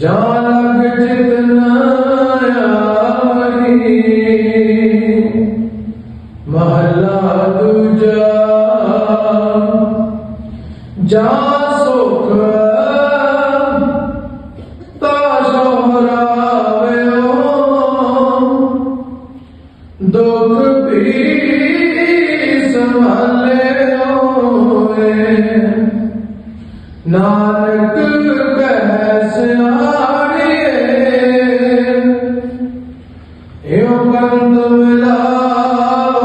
ਜਾ ਲਗ ਜਿਤਨਾ ਆਈ ਜਾ ਸੁਖ ਤਾ ਸੋਹਰਾਵਿਓ ਦੁਖ ਵੀ ਸੰਭਾਲਿਓ ਨਾਨਕ ਕਹਿ ਸਿਆਣੀਏ ਏਉ ਕੰਦ ਮਿਲਾਵੋ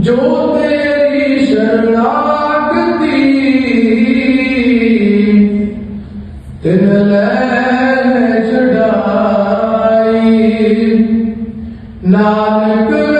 ਜੋ ਤੇਰੀ ਸ਼ਰਣਾਗਤੀ ਤਿਨ ਲੈ ਛਡਾਈ ਨਾਨਕ